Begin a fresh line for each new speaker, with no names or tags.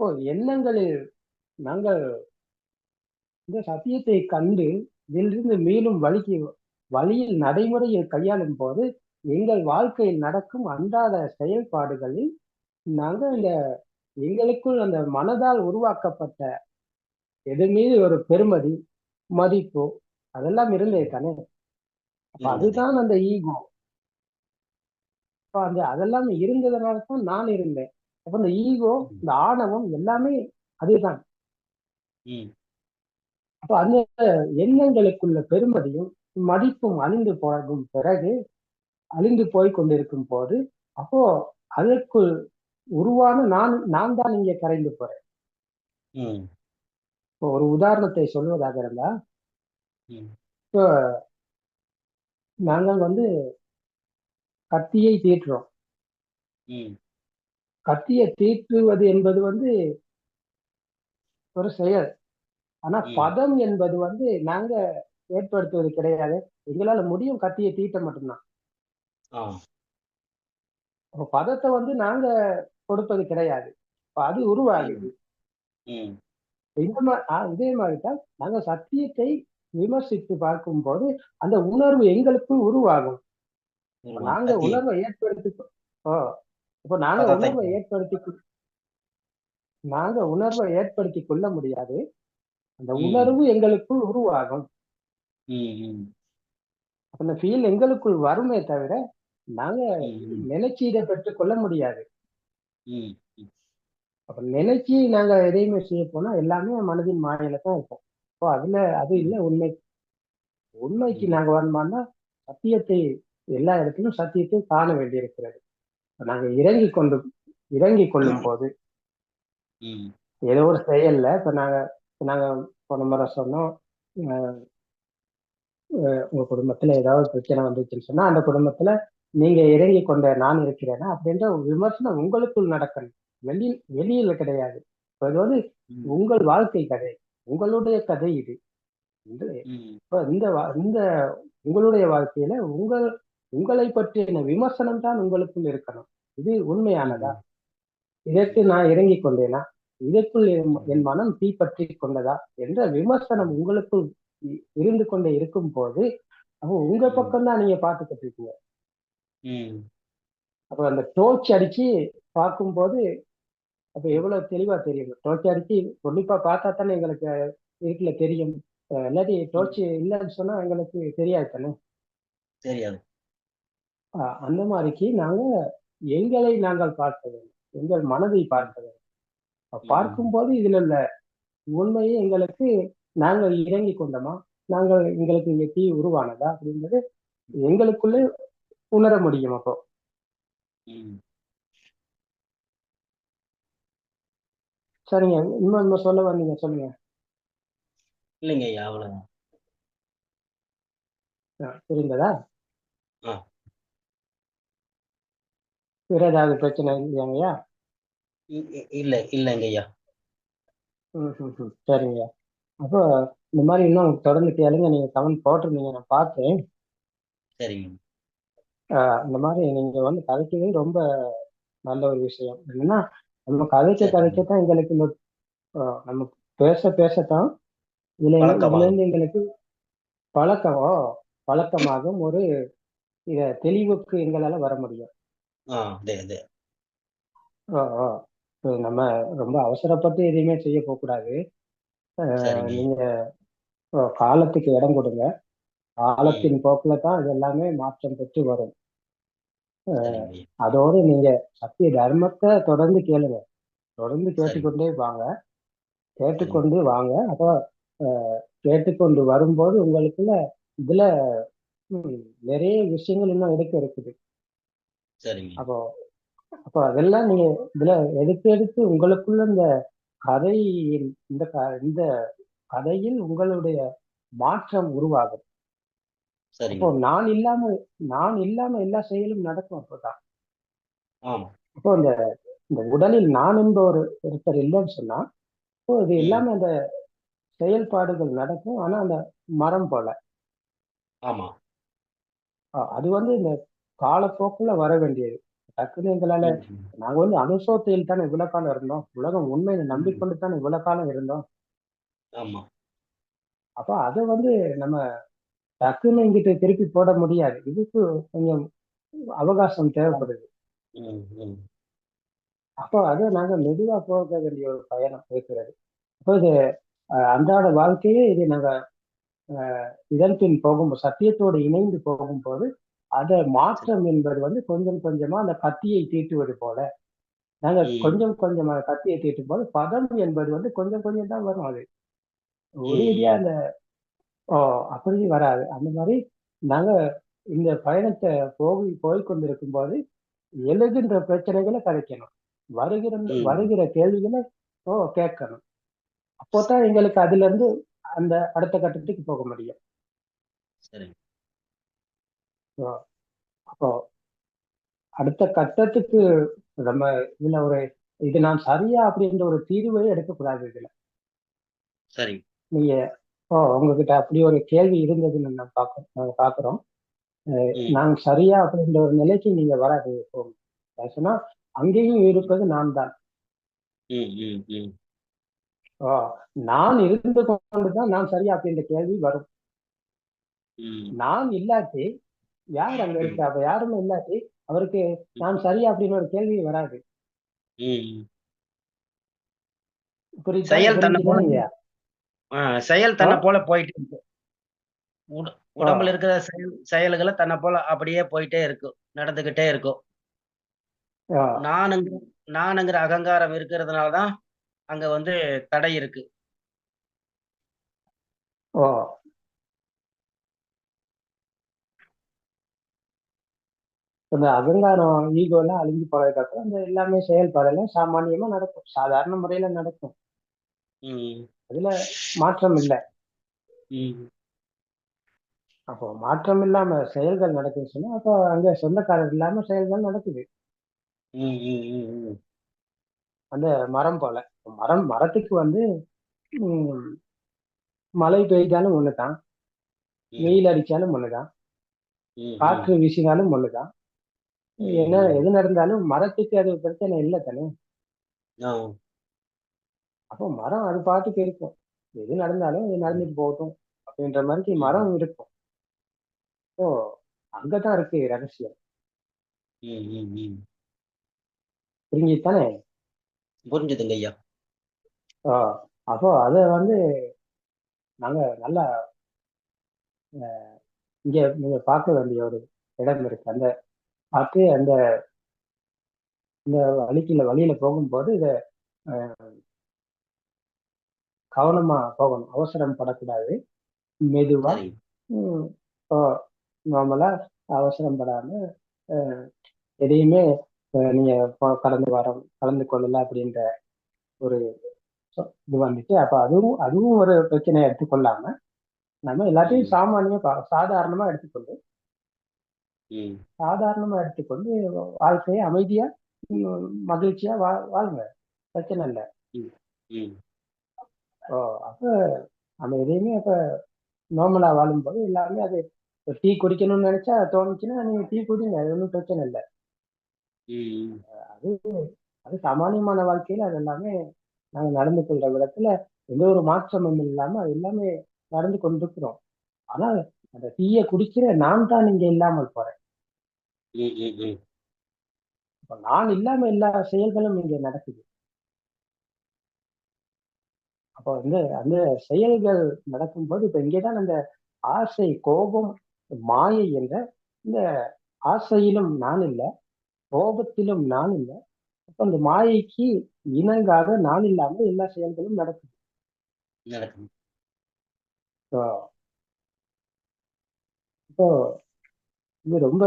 அப்போ எண்ணங்களில் நாங்கள் இந்த சத்தியத்தை கண்டு இதிலிருந்து மீளும் வழிக்கு வழியில் நடைமுறையை கையாளும் போது எங்கள் வாழ்க்கையில் நடக்கும் அன்றாட செயல்பாடுகளில் நாங்கள் இந்த எங்களுக்குள் அந்த மனதால் உருவாக்கப்பட்ட எது மீது ஒரு பெருமதி மதிப்பு அதெல்லாம் இருந்தே தானே. அதுதான் அந்த ஈகோ. அந்த அதெல்லாம் இருந்ததுனால தான் நான் இருந்தேன். அப்ப இந்த ஈகோ இந்த ஆணவம் எல்லாமே அதுதான். அப்ப அந்த எண்ணங்களுக்குள்ள பெருமதியும் மதிப்பும் அழிந்து போகும் பிறகு அழிந்து போய் கொண்டிருக்கும் போது அப்போ அதற்குள் உருவான நான் நான் தான் இங்கே கரைந்து போறேன். இப்போ ஒரு உதாரணத்தை சொல்வதாக இருந்தா இப்போ நாங்கள் வந்து கத்தியை தீட்டுறோம். கத்தியை தீட்டுவது என்பது வந்து ஒரு செயல். ஆனா. பதம் என்பது வந்து நாங்க ஏற்படுத்துவது கிடையாது. எங்களால முடியும் கத்தியை தீட்ட மட்டும்தான். பதத்தை வந்து நாங்க கொடுப்பது கிடையாது. அது உருவாகுது இந்த மாதிரி இதே மாதிரி தான் நாங்க சத்தியத்தை விமர்சித்து பார்க்கும்போது அந்த உணர்வு எங்களுக்குள் உருவாகும். நாங்க. உணர்வை ஏற்படுத்தி இப்ப நாங்க. உணர்வை ஏற்படுத்தி நாங்க உணர்வை ஏற்படுத்தி கொள்ள முடியாது. அந்த. உணர்வு எங்களுக்குள் உருவாகும். அந்த ஃபீல் எங்களுக்குள் வருமே தவிர நாங்க. நினைச்சு இதை பெற்றுக் கொள்ள முடியாது. அப்ப நினைச்சு நாங்க எதையுமே செய்ய போனா எல்லாமே மனதின் மாயில தான் இருக்கும். இப்போ அதுல அது இல்ல உண்மை. உண்மைக்கு. நாங்க வரணுமான்னா சத்தியத்தை எல்லா இடத்திலும் சத்தியத்தை காண வேண்டியிருக்கிறது. நாங்க இறங்கி கொண்டு இறங்கி கொள்ளும் போது ஏதோ ஒரு செயல்ல இப்ப நாங்க நாங்க போன முறை சொன்னோம். உங்க குடும்பத்துல ஏதாவது பிரச்சனை வந்துச்சுன்னு சொன்னா அந்த குடும்பத்துல நீங்க இறங்கி கொண்ட நான் இருக்கிறேன்னா அப்படின்ற விமர்சனம் உங்களுக்குள் நடக்கணும். வெளி வெளியில கிடையாது. இது வந்து. உங்கள் வாழ்க்கை கதை. உங்களுடைய கதை இது. இந்த இப்ப இந்த இந்த உங்களுடைய வாழ்க்கையில உங்கள் உங்களை பற்றின விமர்சனம் தான் உங்களுக்குள் இருக்கணும். இது உண்மையானதா? இதற்கு நான் இறங்கி கொண்டேனா? இதற்குள் என் மனம் தீப்பற்றி கொண்டதா? என்ற விமர்சனம் உங்களுக்குள் இருந்து கொண்டே இருக்கும் போது அப்போ உங்க. பக்கம் தான் நீங்க பார்த்துக்கிட்டு இருக்கீங்க. அப்ப அந்த டோர்ச் அடிச்சு பார்க்கும்போது அப்ப எவ்வளவு தெளிவா தெரியும்? டோர்ச் அடிச்சு கண்டிப்பா பார்த்தா தானே எங்களுக்கு இருக்குல்ல தெரியும். இல்லாட்டி டோர்ச் இல்லைன்னு சொன்னா எங்களுக்கு தெரியாது தானே?
தெரியாது.
அந்த மாதிரிக்கு நாங்க எங்களை நாங்கள் பார்க்க வேண்டும். எங்கள் மனதை பார்க்க வேண்டும். பார்க்கும்போது இதுல உள்ள உண்மையை எங்களுக்கு நாங்கள் இறங்கி கொண்டோமா? நாங்கள் எங்களுக்கு இங்க தீ உருவானதா? அப்படின்றது எங்களுக்குள்ளே உணர முடியும் அப்போ. சரிங்க. இன்னும் இன்னும் சொல்ல வந்தீங்க சொல்லுங்க.
இல்லைங்க ஐயா அவ்வளவுதான்.
புரிந்ததா?
ஆ.
வேற ஏதாவது பிரச்சனை இல்லையாங்கய்யா
இல்ல இல்லைங்க ஐயா.
ம், ம், ம். சரிங்க. அப்போ இந்த மாதிரி இன்னும் தொடர்ந்து கேளுங்க. நீங்க கமெண்ட் போட்டிருந்தீங்க நான் பார்த்தேன்.
சரிங்க.
இந்த மாதிரி நீங்க வந்து கதைக்கிறது ரொம்ப நல்ல ஒரு விஷயம். என்னன்னா நம்ம கதைக்க
சரி.
கதைக்கத்தான் எங்களுக்கு இந்த நம்ம பேச பேசத்தான் இதுல எங்க-
பழக்கமாகும்.
இதுல இருந்து எங்களுக்கு பழக்கமோ பழக்கமாகும் ஒரு இத தெளிவுக்கு எங்களால வர முடியும்.
அதே அதே.
ஆ, ஆ. இப்ப நம்ம ரொம்ப அவசரப்பட்டு எதையுமே செய்ய போகக்கூடாது.
சரிங்க.
நீங்க காலத்துக்கு இடம் கொடுங்க. காலத்தின் போக்குல தான் இது எல்லாமே மாற்றம் பெற்று வரும்.
சரிங்க. ஐயா
அதோடு நீங்க சத்திய தர்மத்தை தொடர்ந்து கேளுங்க. தொடர்ந்து கேட்டுக்கொண்டே வாங்க. கேட்டுக்கொண்டு வாங்க. அப்போ அஹ், கேட்டுக்கொண்டு வரும்போது உங்களுக்குள்ள இதுல ம், நிறைய விஷயங்கள் இன்னும் எடுக்க இருக்குது.
சரிங்க
அப்போ அப்போ அதெல்லாம் நீங்க இதுல எடுத்து எடுத்து உங்களுக்குள்ள இந்த கதையில் இந்த இந்த கதையில் உங்களுடைய மாற்றம் உருவாகும். அப்போ நான் இல்லாம நான் இல்லாம எல்லா செயலும் நடக்கும் அப்போதான்.
ஆமா.
அப்போ இந்த இந்த உடலில் நான் என்ற ஒரு ஒருத்தர் இல்லைன்னு சொன்னா அப்போ இது. எல்லாமே அந்த செயல்பாடுகள் நடக்கும். ஆனா அந்த மரம் போல.
ஆமா.
அது வந்து இந்த காலப்போக்குல வர வேண்டியது டக்குன்னு எங்களால. நாங்க வந்து அனுசோத்தையில் தானே இவ்வளவு காலம் இருந்தோம் உலகம் உண்மையை. நம்பிக்கொண்டு தானே இவ்வளவு காலம் இருந்தோம்
ஆமா
அப்போ அதை வந்து நம்ம டக்குன்னு இங்கிட்டு திருப்பி போட முடியாது இதுக்கு கொஞ்சம் அவகாசம் தேவைப்படுது. அப்போ அதை நாங்க மெதுவா போக வேண்டிய ஒரு பயணம் இருக்கிறது அப்போ இது அன்றாட வாழ்க்கையே இது நாங்க இதன் பின் போகும்போது சத்தியத்தோடு இணைந்து போகும்போது அதை மாற்றம் என்பது வந்து கொஞ்சம் கொஞ்சமா அந்த கத்தியை தீட்டுவது போல. நாங்க. கொஞ்சம் கொஞ்சமா கத்தியை தீட்டும் போது பதம் என்பது வந்து கொஞ்சம் கொஞ்சம் தான் வரும் அது. ஒரேடியா. அந்த ஓ அப்படி வராது. அந்த மாதிரி நாங்க இந்த பயணத்தை போய் போய் கொண்டிருக்கும் போது எழுகின்ற பிரச்சனைகளை கதைக்கணும் வருகிற. வருகிற கேள்விகளை ஓ கேட்கணும். அப்போதான் எங்களுக்கு அதுல இருந்து அந்த அடுத்த கட்டத்துக்கு போக முடியும். அப்போ அடுத்த கட்டத்துக்கு நம்ம இதுல ஒரு இது நான் சரியா அப்படின்ற ஒரு தீர்வை எடுக்கக்கூடாது இதுல.
சரிங்க.
நீங்க ஓ உங்ககிட்ட அப்படி ஒரு கேள்வி இருந்ததுன்னு நான் பார்க்க நாங்க பாக்குறோம். நான் சரியா அப்படின்ற ஒரு நிலைக்கு நீங்க வராது போகும் சொன்னா அங்கேயும் இருப்பது நான் தான். ஓ நான் இருந்து கொண்டுதான் நான் சரியா அப்படின்ற கேள்வி வரும். நான் இல்லாட்டி யார் அங்க இருக்கு? அப்ப யாருமே இல்லாட்டி அவருக்கு நான் சரியா அப்படின்னு ஒரு கேள்வி வராது.
செயல் தன்னை போல செயல் தன்னை? போல போயிட்டு இருக்கு. உட- உடம்புல இருக்கிற செயல் செயல்களை தன்னை போல அப்படியே போயிட்டே இருக்கும் நடந்துகிட்டே இருக்கும்
ஆ,
நானுங்கிற அகங்காரம் இருக்கிறதுனால தான் அங்க வந்து தடை இருக்கு.
ஓ இந்த அகங்காரம் ஈகோ எல்லாம் அழிஞ்சு போறதுக்கு அப்புறம் இந்த எல்லாமே செயல்பாடெல்லாம் சாமானியமா நடக்கும். சாதாரண முறையில நடக்கும். அதுல மாற்றம் இல்லை. அப்போ மாற்றம் இல்லாம செயல்கள் நடக்குதுன்னு சொன்னா அப்போ அங்க சொந்தக்காரர் இல்லாம செயல்கள் நடக்குது. அந்த மரம் போல. மரம் மரத்துக்கு வந்து மழை பெய்தாலும் ஒண்ணுதான். வெயில் அடிச்சாலும் ஒண்ணுதான். காற்று வீசினாலும் ஒண்ணுதான். என்ன. எது நடந்தாலும் மரத்துக்கு அது பிரச்சனை இல்லை தானே? அப்போ மரம் அது பாட்டுக்கு இருக்கும். எது நடந்தாலும் அது நடந்துட்டு போகட்டும் அப்படின்ற மாதிரி. மரம் இருக்கும். ஓ அங்கதான் இருக்கு ரகசியம். புரிஞ்சுதானே
புரிஞ்சுதுங்க ஐயா.
அப்போ அதை வந்து நாங்க நல்லா இங்க நீங்க பார்க்க வேண்டிய ஒரு இடம் இருக்கு. அந்த பார்த்து அந்த இந்த வழிக்குள்ள வழியில போகும்போது இத கவனமா போகணும். அவசரம் படக்கூடாது. மெதுவா நார்மலா அவசரம் படாம எதையுமே நீங்க கடந்து வர கலந்து கொள்ளல அப்படின்ற ஒரு இது வந்துட்டு அப்ப அதுவும் அதுவும் ஒரு பிரச்சனையை எடுத்துக்கொள்ளாம நம்ம எல்லாத்தையும்
ம்,
சாமானிய பா- சாதாரணமா எடுத்துக்கொண்டு. சாதாரணமா எடுத்துக்கொண்டு வாழ்க்கையை அமைதியா மகிழ்ச்சியா வா வாழுங்க பிரச்சனை இல்லை. ஓ அப்ப நம்ம எதையுமே அப்ப நார்மலா வாழும்போது எல்லாமே அது டீ குடிக்கணும்னு நினைச்சா தோணுச்சுன்னா நீங்க டீ குடிங்க அது ஒன்றும் பிரச்சனை இல்லை. அது அது சாமானியமான வாழ்க்கையில அது எல்லாமே நாங்க நடந்து கொள்ற விதத்துல எந்த ஒரு மாற்றமும் இல்லாம அது எல்லாமே நடந்து கொண்டிருக்கிறோம். ஆனா அந்த டீயை குடிக்கிற நான் தான் இங்க இல்லாமல் போறேன்.
ம், ம், ம்.
இப்ப நான் இல்லாம எல்லா செயல்களும் இங்க நடக்குது. அப்போ வந்து அந்த செயல்கள் நடக்கும்போது இப்ப இங்கேதான் அந்த ஆசை கோபம் மாயை என்ற இந்த ஆசையிலும் நான் இல்லை கோபத்திலும் நான் இல்லை. அப்ப அந்த மாயைக்கு இணங்காக நான் இல்லாம எல்லா செயல்களும் நடக்குது.
நடக்கும்
So, இப்போ இது ரொம்ப